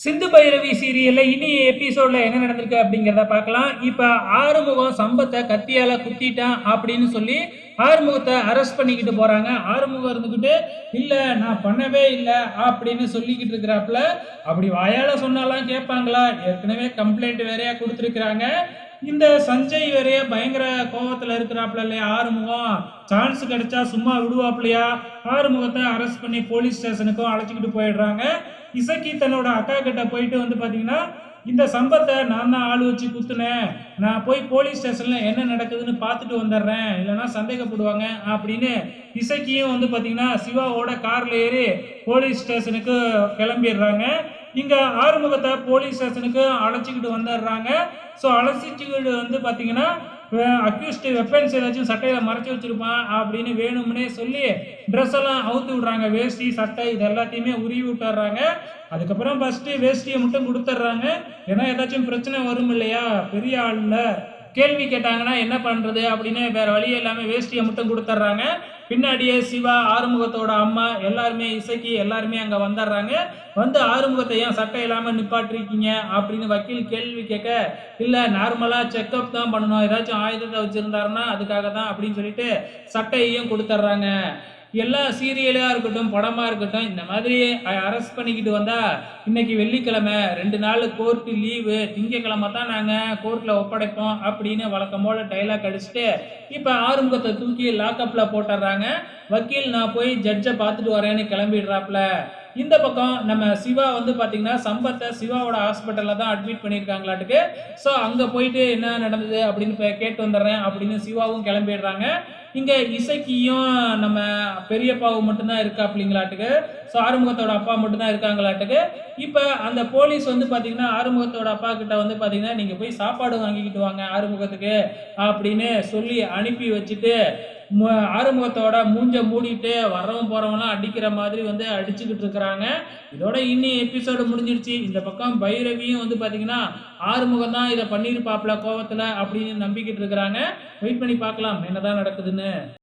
சிந்து பைரவி சீரியல்ல இனி எபிசோட்ல என்ன நடந்திருக்கு அப்படிங்கிறத பார்க்கலாம். இப்ப ஆறுமுகம் சம்பத்தை கத்தியால குத்திட்டான் அப்படின்னு சொல்லி ஆறுமுகத்தை அரெஸ்ட் பண்ணிக்கிட்டு போறாங்க. ஆறுமுகம் இருந்துக்கிட்டு இல்ல நான் பண்ணவே இல்லை அப்படின்னு சொல்லிக்கிட்டு இருக்கிறாப்புல அப்படி வாயால சொன்னாலாம் கேட்பாங்களா? ஏற்கனவே கம்ப்ளைண்ட் வேறையா கொடுத்துருக்குறாங்க. இந்த சஞ்சய் வேறைய பயங்கர கோவத்துல இருக்கிறாப்புல இல்லையா ஆறுமுகம்? சான்ஸ் கிடைச்சா சும்மா விடுவாப்லையா ஆறுமுகத்தை அரெஸ்ட் பண்ணி போலீஸ் ஸ்டேஷனுக்கும் அழைச்சிக்கிட்டு போயிடுறாங்க. இசக்கி தன்னோட அக்கா கிட்ட போயிட்டு வந்து பார்த்தீங்கன்னா இந்த சம்பத்தை நான் தான் ஆள் வச்சு குத்துனேன். நான் போய் போலீஸ் ஸ்டேஷன்ல என்ன நடக்குதுன்னு பார்த்துட்டு வந்துடுறேன். இல்லைன்னா சந்தேகப்படுவாங்க அப்படின்னு இசக்கியும் வந்து பார்த்தீங்கன்னா சிவாவோட கார்ல ஏறி போலீஸ் ஸ்டேஷனுக்கு கிளம்பிடுறாங்க. இங்க ஆறுமுகத்தை போலீஸ் ஸ்டேஷனுக்கு அழைச்சிக்கிட்டு வந்துடுறாங்க. ஸோ அழைச்சிக்கிட்டு வந்து பார்த்தீங்கன்னா அக்யூஸ்டு வெப்பன்ஸ் ஏதாச்சும் சட்டையில் மறைச்சி வச்சிருப்பான் அப்படின்னு வேணும்னே சொல்லி ட்ரெஸ் எல்லாம் அவுத்து விடுறாங்க. வேஷ்டி சட்டை இது எல்லாத்தையுமே உருவி விட்டுறாங்க. அதுக்கப்புறம் ஃபஸ்ட்டு வேஷ்டியை மட்டும் கொடுத்துட்றாங்க. ஏன்னா ஏதாச்சும் பிரச்சனை வரும் இல்லையா? பெரிய ஆள்ல. கேள்வி கேட்டாங்கன்னா என்ன பண்றது அப்படின்னு வேற வழியே இல்லாமல் வேஷ்டியை மட்டும் கொடுத்துட்றாங்க பின்னாடியே சிவா ஆறுமுகத்தோட அம்மா எல்லாருமே இசைக்கு எல்லாருமே அங்க வந்துடுறாங்க வந்து ஆறுமுகத்தை ஏன் சட்டை இல்லாம நிப்பாட்டிருக்கீங்க அப்படின்னு வக்கீல் கேள்வி கேட்க இல்ல நார்மலா செக்அப் தான் பண்ணணும். ஏதாச்சும் ஆயுதத்தை வச்சிருந்தாருன்னா அதுக்காக தான் அப்படின்னு சொல்லிட்டு சட்டையையும் கொடுத்துட்றாங்க எல்லா சீரியலாக இருக்கட்டும் படமாக இருக்கட்டும் இந்த மாதிரி அரெஸ்ட் பண்ணிக்கிட்டு வந்தால் இன்னைக்கு வெள்ளிக்கிழமை ரெண்டு நாள் கோர்ட்டு லீவு திங்கக்கிழமை தான் நாங்கள் கோர்ட்டில் ஒப்படைப்போம் அப்படின்னு வழக்கம் போல் டைலாக் அடிச்சுட்டு இப்போ ஆறுமுகத்தை தூக்கி லாக்கப்பில் போட்டுடுறாங்க வக்கீல் நான் போய் ஜட்ஜை பார்த்துட்டு வரேன்னு கிளம்பிடுறாப்புல. இந்த பக்கம் நம்ம சிவா வந்து பார்த்தீங்கன்னா சம்பத்தை சிவாவோட ஹாஸ்பிட்டலில் தான் அட்மிட் பண்ணியிருக்காங்களாட்டுக்கு. ஸோ அங்கே போயிட்டு என்ன நடந்தது அப்படின்னு கேட்டு வந்துடுறேன் அப்படின்னு சிவாவும் கிளம்பிடுறாங்க. இங்கே இசைக்கியும் நம்ம பெரியப்பாவும் மட்டும்தான் இருக்கா அப்படிங்களாட்டுக்கு. ஸோ ஆறுமுகத்தோட அப்பா மட்டும்தான் இருக்காங்களாட்டுக்கு. இப்போ அந்த போலீஸ் வந்து பார்த்தீங்கன்னா ஆறுமுகத்தோட அப்பா கிட்ட வந்து பார்த்தீங்கன்னா நீங்கள் போய் சாப்பாடு வாங்கிக்கிட்டு வாங்க ஆறுமுகத்துக்கு அப்படின்னு சொல்லி அனுப்பி வச்சுட்டு ஆறுமுகத்தோட மூஞ்ச மூடிட்டு வரவன் போறவன்லாம் அடிக்கிற மாதிரி வந்து அடிச்சுக்கிட்டு இருக்கிறாங்க. இதோட இன்னி எபிசோடு முடிஞ்சிருச்சு. இந்த பக்கம் பைரவியும் வந்து பார்த்தீங்கன்னா ஆறுமுகம் தான் இதை பண்ணியிருப்பாப்ல கோவத்தில் அப்படின்னு நம்பிக்கிட்டு இருக்கிறாங்க. வெயிட் பண்ணி பார்க்கலாம். என்னதான் நடக்குதுன்னு.